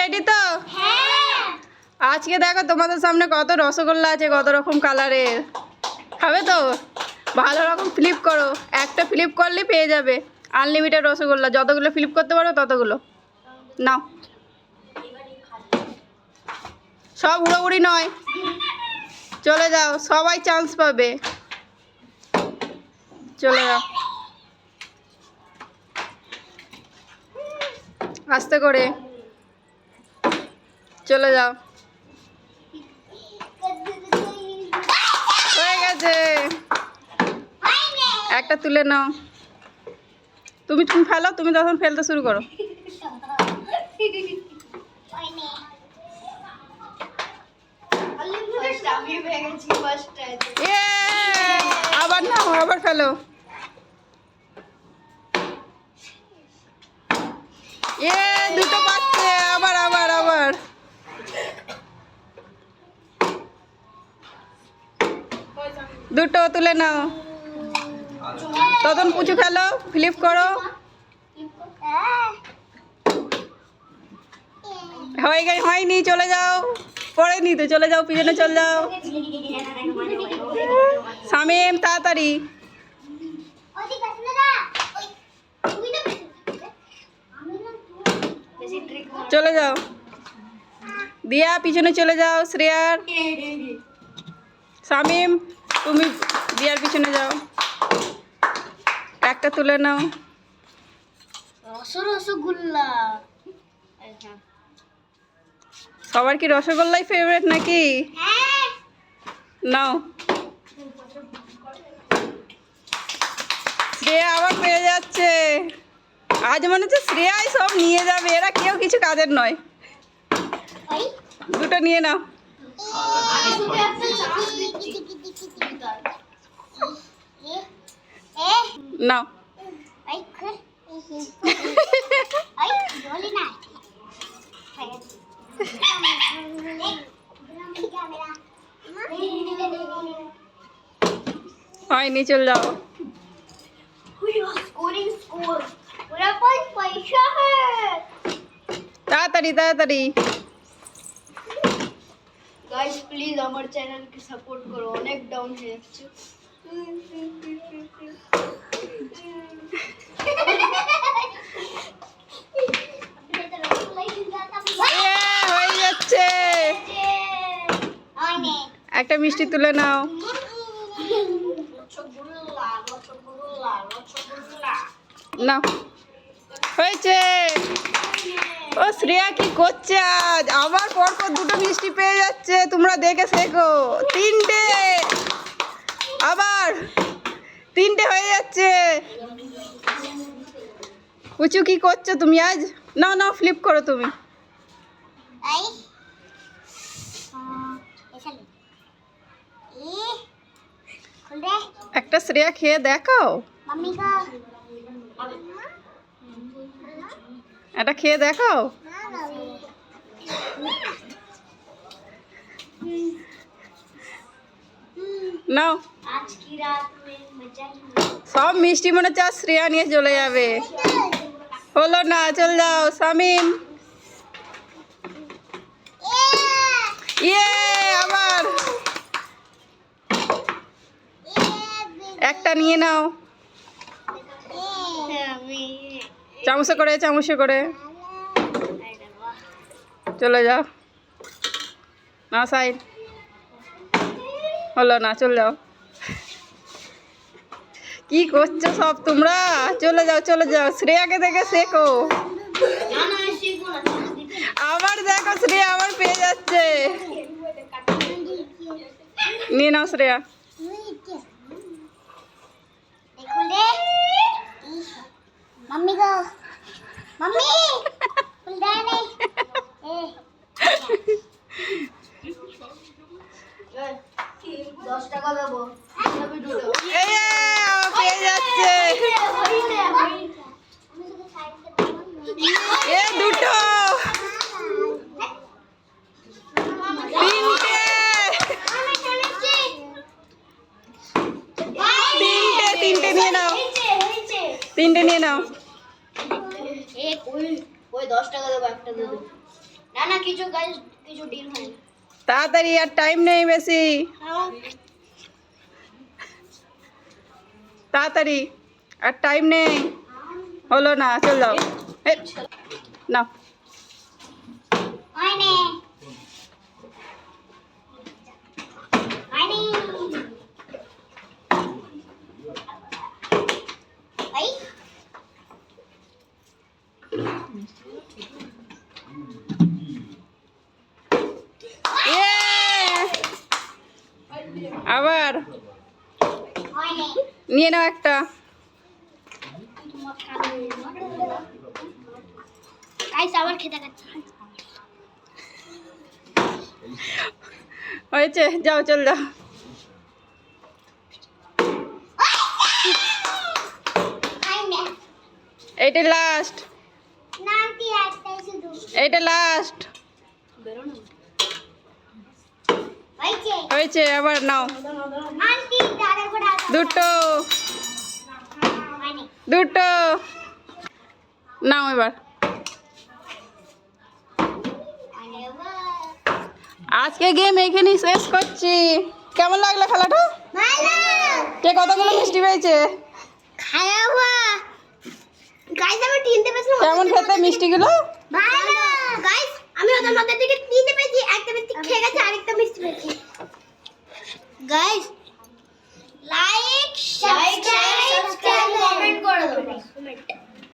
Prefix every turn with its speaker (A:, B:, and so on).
A: Ready তো? আজকে দেখো তোমাদের সামনে কত রসগোল্লা আছে কত রকম কালারের। খাবে তো? ভালো রকম ফ্লিপ করো। একটা ফ্লিপ করলে পেয়ে যাবে। আনলিমিটেড রসগোল্লা। যতগুলো ফ্লিপ করতে পারো ততগুলো। নাও। সব উড়োউড়ি নয়। চলে যাও। সবাই চান্স পাবে। চলে যাও। আস্তে করে। চলে যাও। হয়ে গেছে। একটা তুলে নাও। তুমি তুমি ফেলো, তুমি তখন ফেলতে শুরু করো। আবার না আবার ফেলো। ইয়ে দুটো পাচ্ছে দুটো তুলে নাও। তখন পুচু খেলো, ফ্লিপ করো। হয়ে গেছে হয়নি, চলে যাও। পড়েনি তো, চলে যাও, পিছনে চলে যাও। সামিম, তাড়াতাড়ি। চলে যাও। দিয়া, পিছনে চলে যাও, শ্রেয়ার। শামিম তুমি দিয়ার পিছনে যাও একটা তুলে নাও
B: রস রসগোল্লা
A: সবার কি রসগোল্লাই ফেভারিট নাকি
B: হ্যাঁ
A: নাও শ্রেয়া আবার পেয়ে যাচ্ছে আজ মনে হচ্ছে শ্রেয়াই সব নিয়ে যাবে এরা কেউ কিছু কাজের নয় দুটো নিয়ে নাও নাও হয়নি চলে যাও তাড়াতাড়ি তাড়াতাড়ি
B: গাইস প্লিজ আমার চ্যানেলকে সাপোর্ট করো অনেক ডাউন হয়ে যাচ্ছে
A: একটা মিষ্টি তুলে নাও। নাও হয়েছে। ও, শ্রেয়া কি করছে আজ? আবার পরপর দুটো মিষ্টি পেয়ে যাচ্ছে। তোমরা দেখে শেখো। তিনটে। আবার তিনটে হয়ে যাচ্ছে। উঁচু কি করছ তুমি আজ? না না ফ্লিপ করো তুমি। একটা শ্রেয়া খেয়ে দেখাও। এটা খেয়ে দেখাও। নাও। সব মিষ্টি মনে হচ্ছে শ্রেয়া নিয়ে চলে যাবে। হলো না, চল যাও, সামিম। ইয়ে আবার। একটা নিয়ে নাও। চামচে করে চামচে করে। চলে যাও না, সাইড। হলো না, চলে যাও। কি করছ সব তোমরা? চলে যাও চলে যাও। শ্রেয়াকে দেখে শেখো। আবার দেখো, শ্রেয়া আবার পেয়ে যাচ্ছে। নিয়ে নাও, শ্রেয়া।
B: ডিল হয় না
A: তাড়াতাড়ি আর টাইম নেই বেশি। তাড়াতাড়ি আর টাইম নেই। হলো না চল যাও। এই, নাও
B: হয়নি হয়নি ভাই
A: Yay! আবার। নিয়ে নাও একটা। হয়েছে যাও চল যাও এইটা লাস্ট এইটা লাস্ট
B: হয়েছে?
A: আবার নাও।
B: দাঁড়া করে
A: দুটো। দুটো। নাও এবার। আজকে গেম এখানেই শেষ করছি। কেমন লাগল খেলাটা? কে কতগুলো মিষ্টি পেয়েছে?
B: খাওয়া। গাইস আমি তিনটে পেয়েছি
A: কেমন খেতে? মিষ্টিগুলো
B: ভালো গাইস আমি ওদের মধ্যে থেকে তিনটে পেয়েছি একটা মিষ্টি খেয়ে গেছে আরেকটা মিষ্টি পেয়েছি। গাইস লাইক সাবস্ক্রাইব কমেন্ট করে। দাও